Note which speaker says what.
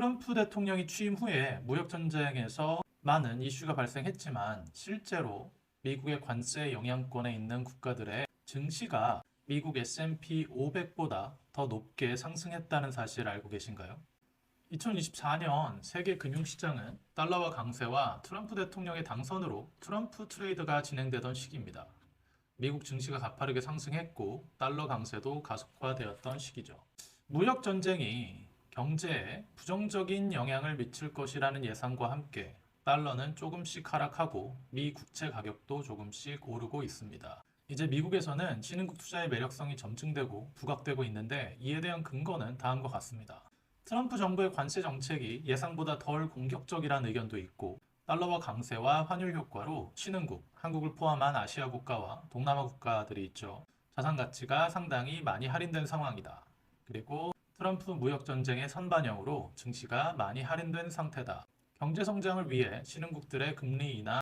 Speaker 1: 트럼프 대통령이 취임 후에 무역 전쟁에서 많은 이슈가 발생했지만 실제로 미국의 관세 영향권에 있는 국가들의 증시가 미국 S&P 500보다 더 높게 상승했다는 사실 알고 계신가요? 2024년 세계 금융시장은 달러와 강세와 트럼프 대통령의 당선으로 트럼프 트레이드가 진행되던 시기입니다. 미국 증시가 가파르게 상승했고 달러 강세도 가속화되었던 시기죠. 무역 전쟁이 경제에 부정적인 영향을 미칠 것이라는 예상과 함께 달러는 조금씩 하락하고 미 국채 가격도 조금씩 오르고 있습니다. 이제 미국에서는 신흥국 투자의 매력성이 점증되고 부각되고 있는데 이에 대한 근거는 다음과 같습니다. 트럼프 정부의 관세 정책이 예상보다 덜 공격적이라는 의견도 있고 달러와 강세와 환율 효과로 신흥국, 한국을 포함한 아시아 국가와 동남아 국가들이 있죠. 자산 가치가 상당히 많이 할인된 상황이다. 그리고 트럼프 무역 전쟁의 선반영으로 증시가 많이 할인된 상태다. 경제 성장을 위해 신흥국들의 금리 인하